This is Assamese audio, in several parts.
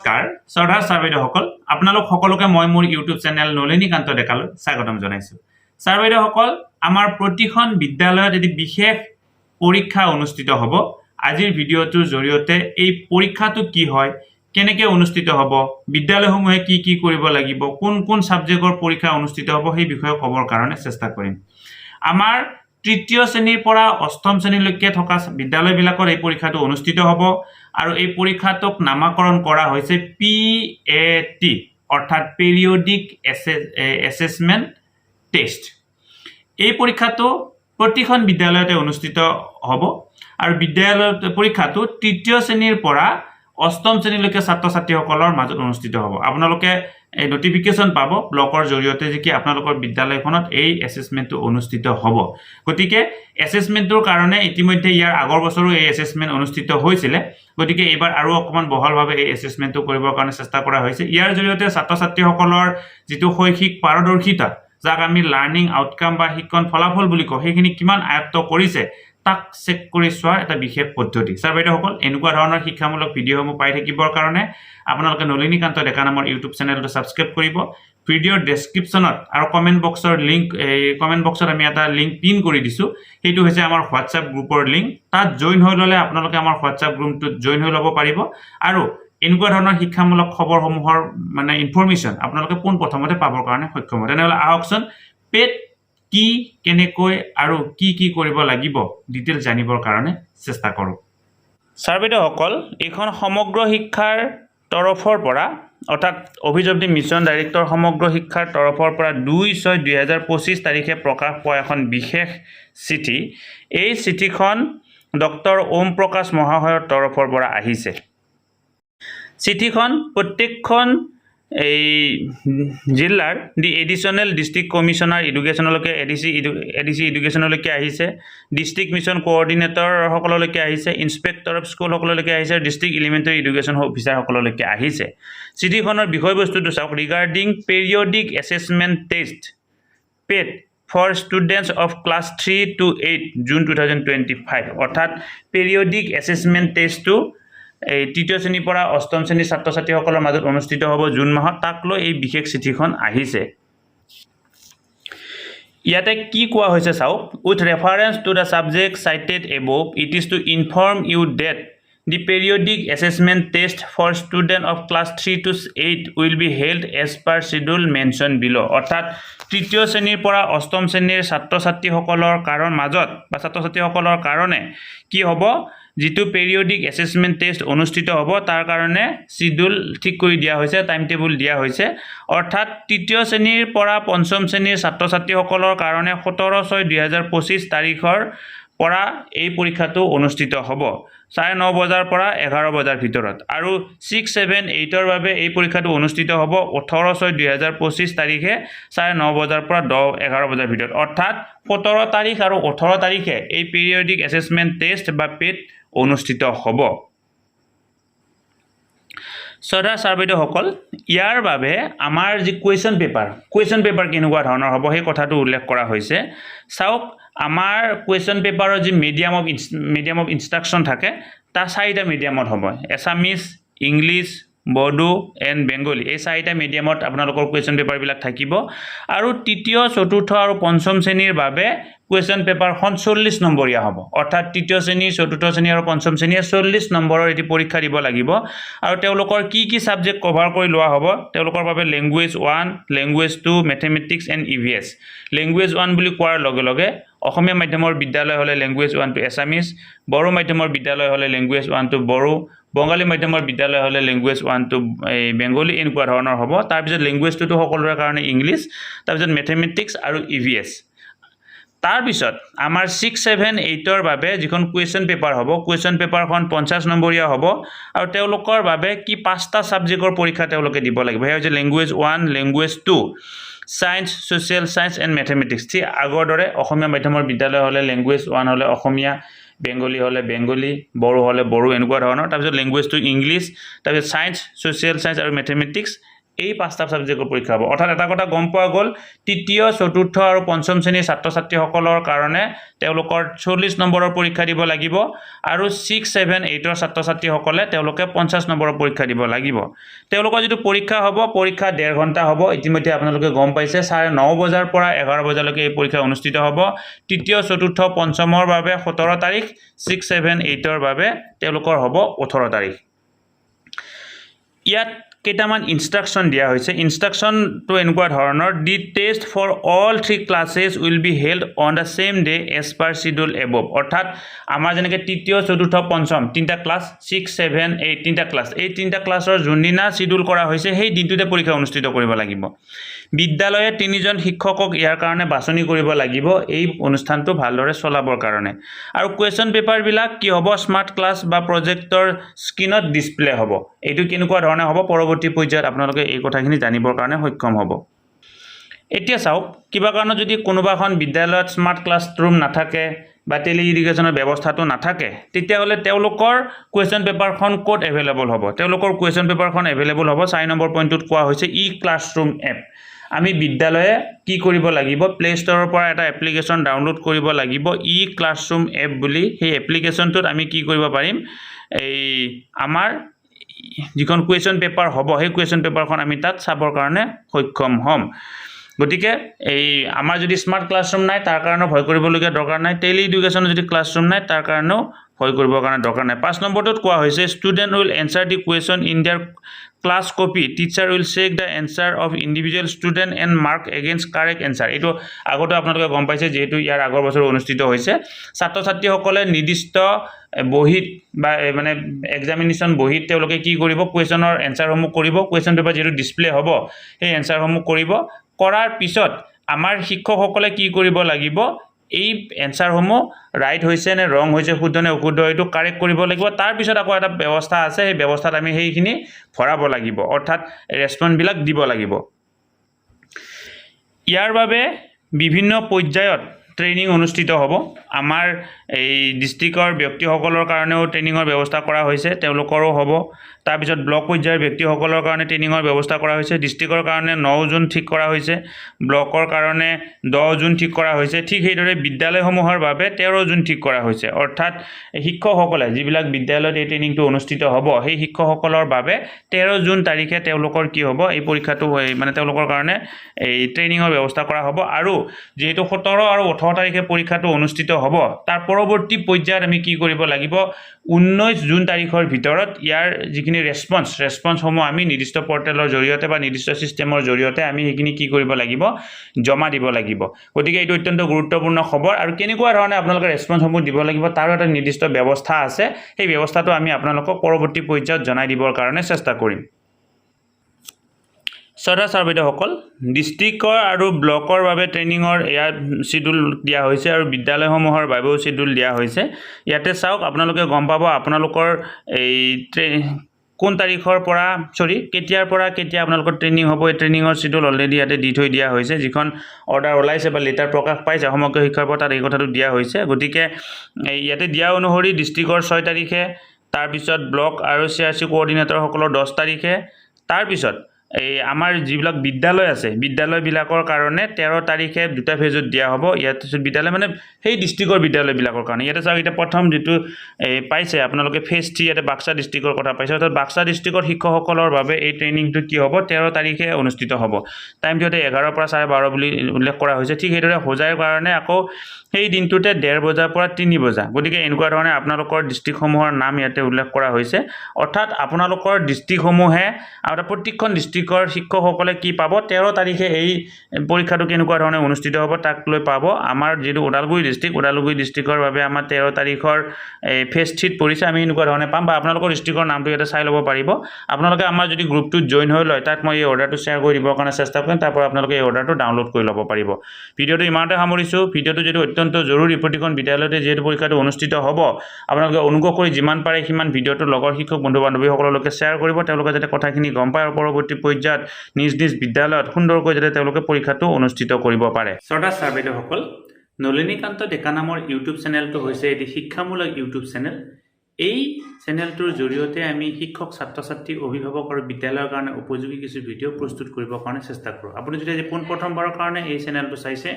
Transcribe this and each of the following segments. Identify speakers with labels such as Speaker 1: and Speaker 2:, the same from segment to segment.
Speaker 1: নমস্কাৰ। শ্ৰদ্ধাৰ ছাৰ বাইদেউসকল আপোনালোক সকলোকে মই মোৰ ইউটিউব চেনেল নলিনীকান্ত ডেকালৈ স্বাগতম জনাইছোঁ। ছাৰ বাইদেউসকল আমাৰ প্ৰতিখন বিদ্যালয়ত এটি বিশেষ পৰীক্ষা অনুষ্ঠিত হ'ব। আজিৰ ভিডিঅ'টোৰ জৰিয়তে এই পৰীক্ষাটো কি হয়, কেনেকৈ অনুষ্ঠিত হ'ব, বিদ্যালয়সমূহে কি কি কৰিব লাগিব, কোন কোন ছাবজেক্টৰ পৰীক্ষা অনুষ্ঠিত হ'ব সেই বিষয়ে ক'বৰ কাৰণে চেষ্টা কৰিম। আমাৰ তৃতীয় শ্ৰেণীৰ পৰা অষ্টম শ্ৰেণীলৈকে থকা বিদ্যালয়বিলাকত এই পৰীক্ষাটো অনুষ্ঠিত হ'ব। আৰু এই পৰীক্ষাটোক নামাকৰণ কৰা হৈছে পি এ টি অৰ্থাৎ পিৰিয়ডিক এছেছমেণ্ট টেষ্ট এই পৰীক্ষাটো প্ৰতিখন বিদ্যালয়তে অনুষ্ঠিত হ'ব আৰু বিদ্যালয় পৰীক্ষাটো তৃতীয় শ্ৰেণীৰ পৰা অষ্টম শ্ৰেণীলৈকে ছাত্ৰ ছাত্ৰীসকলৰ মাজত অনুষ্ঠিত হ'ব। আপোনালোকে এই নটিফিকেশ্যন পাব ব্লকৰ জৰিয়তে যে কি আপোনালোকৰ বিদ্যালয়খনত এই এছেছমেণ্টটো অনুষ্ঠিত হ'ব। গতিকে এছেছমেণ্টটোৰ কাৰণে ইতিমধ্যে ইয়াৰ আগৰ বছৰো এই এছেছমেণ্ট অনুষ্ঠিত হৈছিলে। গতিকে এইবাৰ আৰু অকণমান বহলভাৱে এই এছেছমেণ্টটো কৰিবৰ কাৰণে চেষ্টা কৰা হৈছে। ইয়াৰ জৰিয়তে ছাত্ৰ ছাত্ৰীসকলৰ যিটো শৈক্ষিক পাৰদৰ্শিতা যাক আমি লাৰ্ণিং আউটকাম বা শিক্ষণ ফলাফল বুলি কওঁ সেইখিনি কিমান আয়ত্ত কৰিছে তাক চেক কৰি চোৱাৰ এটা বিশেষ পদ্ধতি। ছাৰ বাইদেউসকল, এনেকুৱা ধৰণৰ শিক্ষামূলক ভিডিঅ'সমূহ পাই থাকিবৰ কাৰণে আপোনালোকে নলিনীকান্ত ডেকা নামৰ ইউটিউব চেনেলটো ছাবস্ক্ৰাইব কৰিব। ভিডিঅ'ৰ ডেছক্ৰিপশ্যনত আৰু কমেণ্ট বক্সৰ লিংক এই কমেণ্ট বক্সত আমি এটা লিংক পিন কৰি দিছোঁ। সেইটো হৈছে আমাৰ হোৱাটছআপ গ্ৰুপৰ লিংক। তাত জইন হৈ ল'লে আপোনালোকে আমাৰ হোৱাটছআপ গ্ৰুপটোত জইন হৈ ল'ব পাৰিব। আৰু এনেকুৱা ধৰণৰ শিক্ষামূলক খবৰসমূহৰ মানে ইনফৰমেশ্যন আপোনালোকে পোনপ্ৰথমতে পাবৰ কাৰণে সক্ষম হয় তেনেহ'লে আহকচোন পেড কি কেনেকৈ আৰু কি কি কৰিব লাগিব ডিটেইলছ জানিবৰ কাৰণে চেষ্টা কৰোঁ। ছাৰ বাইদেউসকল এইখন সমগ্ৰ শিক্ষাৰ তৰফৰ পৰা অৰ্থাৎ অভিযোগী মিছন ডাইৰেক্টৰ সমগ্ৰ শিক্ষাৰ তৰফৰ পৰা দুই ছয় দুহেজাৰ পঁচিছ তাৰিখে প্ৰকাশ পোৱা এখন বিশেষ চিঠি। এই চিঠিখন ডক্টৰ ওম প্ৰকাশ মহাশয়ৰ তৰফৰ পৰা আহিছে। চিঠিখন প্ৰত্যেকখন এই জিলাৰ the additional district commissioner এডুকেশ্যনলৈকে A D C A D C এডুকেশ্যনলৈকে আহিছে। ডিষ্ট্ৰিক্ট মিছন কোঅৰ্ডিনেটৰসকললৈকে আহিছে। ইনস্পেক্টৰ অফ স্কুলসকললৈকে আহিছে। ডিষ্ট্ৰিক্ট এলিমেণ্টেৰী এডুকেশ্যন অফিচাৰসকললৈকে আহিছে। চিঠিখনৰ বিষয়বস্তুটো চাওক। Regarding periodic assessment test paid for students of class three to eight June two thousand twenty five অৰ্থাৎ পেৰিয়ডিক এছেছমেণ্ট টেষ্টটো এই তৃতীয় শ্ৰেণীৰ পৰা অষ্টম শ্ৰেণীৰ ছাত্ৰ ছাত্ৰীসকলৰ মাজত অনুষ্ঠিত হ'ব জুন মাহত। তাক লৈ এই বিশেষ চিঠিখন আহিছে। ইয়াতে কি কোৱা হৈছে চাওক। With reference to the subject cited above it is to inform you that the periodic assessment test for student of class three to eight will be held as per schedule mention below' অৰ্থাৎ তৃতীয় শ্ৰেণীৰ পৰা অষ্টম শ্ৰেণীৰ ছাত্ৰ ছাত্ৰীসকলৰ কাৰণ মাজত বা ছাত্ৰ ছাত্ৰীসকলৰ কাৰণে কি হ'ব? যিটো পেৰিয়ডিক এছেছমেণ্ট টেষ্ট অনুষ্ঠিত হ'ব, তাৰ কাৰণে চিডিউল ঠিক কৰি দিয়া হৈছে টাইম টেবুল দিয়া হৈছে। অৰ্থাৎ তৃতীয় শ্ৰেণীৰ পৰা পঞ্চম শ্ৰেণীৰ ছাত্ৰ ছাত্ৰীসকলৰ কাৰণে সোতৰ ছয় দুহেজাৰ পঁচিছ তাৰিখৰ পৰা এই পৰীক্ষাটো অনুষ্ঠিত হ'ব। চাৰে ন বজাৰ পৰা এঘাৰ বজাৰ ভিতৰত। আৰু ছিক্স, ছেভেন, এইটৰ বাবে এই পৰীক্ষাটো অনুষ্ঠিত হ'ব ওঠৰ ছয় দুহেজাৰ পঁচিছ তাৰিখে চাৰে ন বজাৰ পৰা দহ, এঘাৰ বজাৰ ভিতৰত। অৰ্থাৎ সোতৰ তাৰিখ আৰু ওঠৰ তাৰিখে এই পিৰিয়ডিক এছেছমেণ্ট টেষ্ট বা পেড অনুষ্ঠিত হ'ব। শ্ৰদ্ধা ছাৰ বাইদেউসকল, ইয়াৰ বাবে আমাৰ যি কুৱেশ্যন পেপাৰ কুৱেশ্যন পেপাৰ কেনেকুৱা ধৰণৰ হ'ব সেই কথাটো উল্লেখ কৰা হৈছে। চাওক আমাৰ কুৱেশ্যন পেপাৰৰ যি medium of medium of instruction থাকে, তাৰ চাৰিটা মিডিয়ামত হ'ব। এছামিজ ইংলিছ বড়ো এণ্ড বেংগলী এই চাৰিটা মিডিয়ামত আপোনালোকৰ কুৱেশ্যন পেপাৰবিলাক থাকিব। আৰু তৃতীয়, চতুৰ্থ আৰু পঞ্চম শ্ৰেণীৰ বাবে কুৱেশ্যন পেপাৰখন চল্লিছ নম্বৰীয়া হ'ব। অৰ্থাৎ তৃতীয় শ্ৰেণী, চতুৰ্থ শ্ৰেণী আৰু পঞ্চম শ্ৰেণীয়ে চল্লিছ নম্বৰৰ এটি পৰীক্ষা দিব লাগিব। আৰু তেওঁলোকৰ কি কি ছাবজেক্ট কভাৰ কৰি লোৱা হ'ব? তেওঁলোকৰ বাবে language one language two mathematics and E V S language one বুলি কোৱাৰ লগে লগে অসমীয়া মাধ্যমৰ বিদ্যালয় হ'লে language one two Assamese Bodo মাধ্যমৰ বিদ্যালয় হ'লে language one two Bodo Bangali মাধ্যমৰ বিদ্যালয় হ'লে লেংগুৱেজ ওৱান টু এই বেংগলী এনেকুৱা ধৰণৰ হ'ব। তাৰপিছত লেংগুৱেজ টুটো সকলোৰে কাৰণে ইংলিছ তাৰপিছত মেথেমেটিক্স আৰু ই ভি এছ তাৰপিছত আমাৰ ছিক্স ছেভেন এইটৰ বাবে যিখন কুৱেশ্যন পেপাৰ হ'ব কুৱেশ্যন পেপাৰখন পঞ্চাছ নম্বৰীয়া হ'ব আৰু তেওঁলোকৰ বাবে কি পাঁচটা ছাবজেক্টৰ পৰীক্ষা তেওঁলোকে দিব লাগিব? সেয়া হৈছে language one language two science social science and mathematics ঠিক আগৰ দৰে অসমীয়া মাধ্যমৰ বিদ্যালয় হ'লে লেংগুৱেজ ওৱান হ'লে অসমীয়া বেংগলী হ'লে বেংগলী বড়ো হ'লে বড়ো এনেকুৱা ধৰণৰ। তাৰপিছত লেংগুৱেজ টু ইংলিছ তাৰপিছত ছায়েন্স ছ'চিয়েল ছায়েন্স আৰু মেথেমেটিক্স এই পাঁচটা ছাবজেক্টৰ পৰীক্ষা হ'ব। অৰ্থাৎ এটা কথা গম পোৱা গ'ল তৃতীয় চতুৰ্থ আৰু পঞ্চম শ্ৰেণীৰ ছাত্ৰ ছাত্ৰীসকলৰ কাৰণে তেওঁলোকৰ চল্লিছ নম্বৰৰ পৰীক্ষা দিব লাগিব আৰু ছিক্স ছেভেন এইটৰ ছাত্ৰ ছাত্ৰীসকলে তেওঁলোকে পঞ্চাছ নম্বৰৰ পৰীক্ষা দিব লাগিব। তেওঁলোকৰ যিটো পৰীক্ষা হ'ব পৰীক্ষা ডেৰ ঘণ্টা হ'ব। ইতিমধ্যে আপোনালোকে গম পাইছে চাৰে ন বজাৰ পৰা এঘাৰ বজালৈকে এই পৰীক্ষা অনুষ্ঠিত হ'ব। তৃতীয় চতুৰ্থ পঞ্চমৰ বাবে সোতৰ তাৰিখ ছিক্স ছেভেন এইটৰ বাবে তেওঁলোকৰ হ'ব ওঠৰ তাৰিখ। ইয়াত কেইটামান ইনষ্ট্ৰাকশ্যন দিয়া হৈছে। ইনষ্ট্ৰাকশ্যনটো এনেকুৱা ধৰণৰ the test for all three classes will be held on the same day as per schedule above অৰ্থাৎ আমাৰ যেনেকৈ তৃতীয় চতুৰ্থ পঞ্চম তিনিটা ক্লাছ ছিক্স ছেভেন এইট তিনিটা ক্লাছ এই তিনিটা ক্লাছৰ যোনদিনা চিডিউল কৰা হৈছে সেই দিনটোতে পৰীক্ষা অনুষ্ঠিত কৰিব লাগিব। বিদ্যালয়ে তিনিজন শিক্ষকক ইয়াৰ কাৰণে বাছনি কৰিব লাগিব। এই অনুষ্ঠানটো ভালদৰে চলাবৰ কাৰণে। আৰু কুৱেশ্যন পেপাৰবিলাক কি হ'ব? স্মাৰ্ট ক্লাছ বা প্ৰজেক্টৰ স্ক্ৰীণত ডিছপ্লে হ'ব। এইটো কেনেকুৱা ধৰণে হ'ব? পৰৱৰ্তী পৰ্যায়ত আপোনালোকে এই কথাখিনি জানিবৰ কাৰণে সক্ষম হ'ব। এতিয়া চাওক কিবা কাৰণত যদি কোনোবা এখন বিদ্যালয়ত স্মাৰ্ট ক্লাছৰুম নাথাকে বা টেলি ইডুকেশ্যনৰ ব্যৱস্থাটো নাথাকে তেতিয়াহ'লে তেওঁলোকৰ কুৱেশ্যন পেপাৰখন ক'ত এভেইলেবল হ'ব? তেওঁলোকৰ কুৱেশ্যন পেপাৰখন এভেইলেবল হ'ব চাৰি নম্বৰ পইণ্টটোত কোৱা হৈছে ই ক্লাছৰুম এপ আমি বিদ্যালয়ে কি কৰিব লাগিব? প্লে' ষ্ট'ৰৰ পৰা এটা এপ্লিকেশ্যন ডাউনলোড কৰিব লাগিব। ই ক্লাছৰুম এপ বুলি সেই এপ্লিকেশ্যনটোত আমি কি কৰিব পাৰিম? এই আমাৰ যিখন কুৱেশ্যন পেপাৰ হ'ব, সেই কুৱেশ্যন পেপাৰখন আমি তাত চাবৰ কাৰণে সক্ষম হ'ম। গতিকে এই আমাৰ যদি স্মাৰ্ট ক্লাছৰুম নাই, তাৰ কাৰণেও ভয় কৰিবলগীয়া দৰকাৰ নাই। টেলি ইডুকেশ্যনৰ যদি ক্লাছৰুম নাই, তাৰ কাৰণেও ভয় কৰিবৰ কাৰণে দৰকাৰ নাই। পাঁচ নম্বৰটোত কোৱা হৈছে student will answer the question in their class copy teacher will check the answer of individual student and mark against correct answer এইটো আগতে আপোনালোকে গম পাইছে যিহেতু ইয়াৰ আগৰ বছৰ অনুষ্ঠিত হৈছে। ছাত্ৰ ছাত্ৰীসকলে নিৰ্দিষ্ট বহীত বা মানে এক্সামিনেশ্যন বহীত তেওঁলোকে কি কৰিব কুৱেশ্যনৰ এনচাৰসমূহ কৰিব। কুৱেশ্যন পেপাৰ যিহেতু ডিছপ্লে হ'ব সেই এনচাৰসমূহ কৰিব। কৰাৰ পিছত আমাৰ শিক্ষকসকলে কি কৰিব লাগিব এই এনচাৰসমূহ ৰাইট হৈছে নে ৰং হৈছে, শুদ্ধ নে অশুদ্ধ, এইটো কাৰেক্ট কৰিব লাগিব। তাৰপিছত আকৌ এটা ব্যৱস্থা আছে, সেই ব্যৱস্থাত আমি সেইখিনি ভৰাব লাগিব। অৰ্থাৎ ৰেচপঞ্চবিলাক দিব লাগিব। ইয়াৰ বাবে বিভিন্ন পৰ্যায়ত ট্ৰেইনিং অনুষ্ঠিত হ'ব। আমাৰ এই ডিষ্ট্ৰিক্টৰ ব্যক্তিসকলৰ কাৰণেও ট্ৰেইনিঙৰ ব্যৱস্থা কৰা হৈছে তেওঁলোকৰো হ'ব। তাৰপিছত ব্লক পৰ্যায়ৰ ব্যক্তিসকলৰ কাৰণে ট্ৰেইনিঙৰ ব্যৱস্থা কৰা হৈছে। ডিষ্ট্ৰিক্টৰ কাৰণে ন জুন ঠিক কৰা হৈছে। ব্লকৰ কাৰণে দহ জুন ঠিক কৰা হৈছে। ঠিক সেইদৰে বিদ্যালয়সমূহৰ বাবে তেৰ জুন ঠিক কৰা হৈছে। অৰ্থাৎ শিক্ষকসকলে যিবিলাক বিদ্যালয়ত এই ট্ৰেইনিংটো অনুষ্ঠিত হ'ব সেই শিক্ষকসকলৰ বাবে তেৰ জুন তাৰিখে তেওঁলোকৰ কি হ'ব? এই পৰীক্ষাটো মানে তেওঁলোকৰ কাৰণে এই ট্ৰেইনিঙৰ ব্যৱস্থা কৰা হ'ব। আৰু যিহেতু সোতৰ আৰু ওঠৰ তাৰিখে পৰীক্ষাটো অনুষ্ঠিত হ'ব। তাৰ পৰৱৰ্তী পৰ্যায়ত আমি কি কৰিব লাগিব? ঊনৈছ জুন তাৰিখৰ ভিতৰত ইয়াৰ যিখিনি ৰেচপঞ্চ ৰেচপঞ্চসমূহ আমি নিৰ্দিষ্ট পৰ্টেলৰ জৰিয়তে বা নিৰ্দিষ্ট ছিষ্টেমৰ জৰিয়তে আমি সেইখিনি কি কৰিব লাগিব? জমা দিব লাগিব। গতিকে এইটো অত্যন্ত গুৰুত্বপূৰ্ণ খবৰ আৰু কেনেকুৱা ধৰণে আপোনালোকে ৰেচপঞ্চসমূহ দিব লাগিব তাৰো এটা নিৰ্দিষ্ট ব্যৱস্থা আছে। সেই ব্যৱস্থাটো আমি আপোনালোকক পৰৱৰ্তী পৰ্যায়ত জনাই দিবৰ কাৰণে চেষ্টা কৰিম। শ্ৰদ্ধা ছাৰ বাইদেউসকল ডিষ্ট্ৰিক্টৰ আৰু ব্লকৰ বাবে ট্ৰেইনিঙৰ ইয়াত চিডিউল দিয়া হৈছে আৰু বিদ্যালয়সমূহৰ বাবেও চিডিউল দিয়া হৈছে। ইয়াতে চাওক আপোনালোকে গম পাব আপোনালোকৰ এই কোন তাৰিখৰ পৰা চৰি কেতিয়াৰ পৰা কেতিয়া আপোনালোকৰ ট্ৰেইনিং হ'ব এই ট্ৰেইনিঙৰ চিডিউল অলৰেডি ইয়াতে দি থৈ দিয়া হৈছে যিখন অৰ্ডাৰ ওলাইছে বা লেটাৰ প্ৰকাশ পাইছে সমগ্ৰ শিক্ষাৰ পৰা তাত এই কথাটো দিয়া হৈছে। গতিকে ইয়াতে দিয়া অনুসৰি ডিষ্ট্ৰিক্টৰ ছয় তাৰিখে তাৰপিছত ব্লক আৰু চি আৰ চি কোঅৰ্ডিনেটৰসকলৰ দহ তাৰিখে তাৰপিছত এই আমাৰ যিবিলাক বিদ্যালয় আছে, বিদ্যালয়বিলাকৰ কাৰণে তেৰ তাৰিখে দুটা ফেজত দিয়া হ'ব। ইয়াত বিদ্যালয় মানে সেই ডিষ্ট্ৰিক্টৰ বিদ্যালয়বিলাকৰ কাৰণে। ইয়াতে চাওক, এতিয়া প্ৰথম যিটো পাইছে, আপোনালোকে ফেজ থ্ৰী ইয়াতে বাক্সা ডিষ্ট্ৰিক্টৰ কথা পাইছে। অৰ্থাৎ বাক্সা ডিষ্ট্ৰিক্টৰ শিক্ষকসকলৰ বাবে এই ট্ৰেইনিংটো কি হ'ব? তেৰ তাৰিখে অনুষ্ঠিত হ'ব। টাইমটো ইয়াতে এঘাৰৰ পৰা চাৰে বাৰ বুলি উল্লেখ কৰা হৈছে। ঠিক সেইদৰে হোজাইৰ কাৰণে আকৌ সেই দিনটোতে ডেৰ বজাৰ পৰা তিনি বজা গতিকে এনেকুৱা ধৰণে আপোনালোকৰ ডিষ্ট্ৰিক্টসমূহৰ নাম ইয়াতে উল্লেখ কৰা হৈছে। অৰ্থাৎ আপোনালোকৰ ডিষ্ট্ৰিক্টসমূহে আৰু প্ৰত্যেকখন ডিষ্ট্ৰিক্টৰ শিক্ষকসকলে কি পাব? তেৰ তাৰিখে এই পৰীক্ষাটো কেনেকুৱা ধৰণে অনুষ্ঠিত হ'ব তাক লৈ পাব। আমাৰ যিটো ওদালগুৰি ডিষ্ট্ৰিক্ট ওদালগুৰি ডিষ্ট্ৰিক্টৰ বাবে আমাৰ তেৰ তাৰিখৰ এই ফেজ থ্ৰীত পৰিছে আমি এনেকুৱা ধৰণে পাম। বা আপোনালোকৰ ডিষ্ট্ৰিক্টৰ নামটো ইয়াতে চাই ল'ব পাৰিব। আপোনালোকে আমাৰ যদি গ্ৰুপটোত জইন হৈ লয় তাত মই এই অৰ্ডাৰটো শ্বেয়াৰ কৰি দিবৰ কাৰণে চেষ্টা কৰিম। তাৰ পৰা আপোনালোকে এই অৰ্ডাৰটো ডাউনলোড কৰি ল'ব পাৰিব। ভিডিঅ'টো ইমানতে সামৰিছোঁ। ভিডিঅ'টো যিহেতু অত্যন্ত জৰুৰী প্ৰতিখন বিদ্যালয়তে যিহেতু পৰীক্ষাটো অনুষ্ঠিত হ'ব আপোনালোকে অনুগ্ৰহ কৰি যিমান পাৰে সিমান ভিডিঅ'টো লগৰ শিক্ষক বন্ধু বান্ধৱীসকললৈকে শ্বেয়াৰ কৰিব। তেওঁলোকে যাতে কথাখিনি গম পায় আৰু পৰৱৰ্তী পৰ্যায়ত নিজ নিজ বিদ্যালয়ত সুন্দৰকৈ যাতে তেওঁলোকে পৰীক্ষাটো অনুষ্ঠিত কৰিব পাৰে। শ্ৰদ্ধা ছাৰ বাইদেউসকল নলিনীকান্ত ডেকা নামৰ ইউটিউব চেনেলটো হৈছে এটি শিক্ষামূলক ইউটিউব চেনেল। এই চেনেলটোৰ জৰিয়তে আমি শিক্ষক ছাত্ৰ ছাত্ৰী অভিভাৱক আৰু বিদ্যালয়ৰ কাৰণে উপযোগী কিছু ভিডিঅ' প্ৰস্তুত কৰিবৰ কাৰণে চেষ্টা কৰোঁ। আপুনি যদি আজি পোনপ্ৰথমবাৰৰ কাৰণে এই চেনেলটো চাইছে,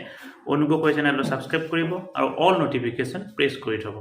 Speaker 1: অনুগ্ৰহ কৰি চেনেলটো ছাবস্ক্ৰাইব কৰিব আৰু অল নটিফিকেশ্যন প্ৰেছ কৰি থ'ব।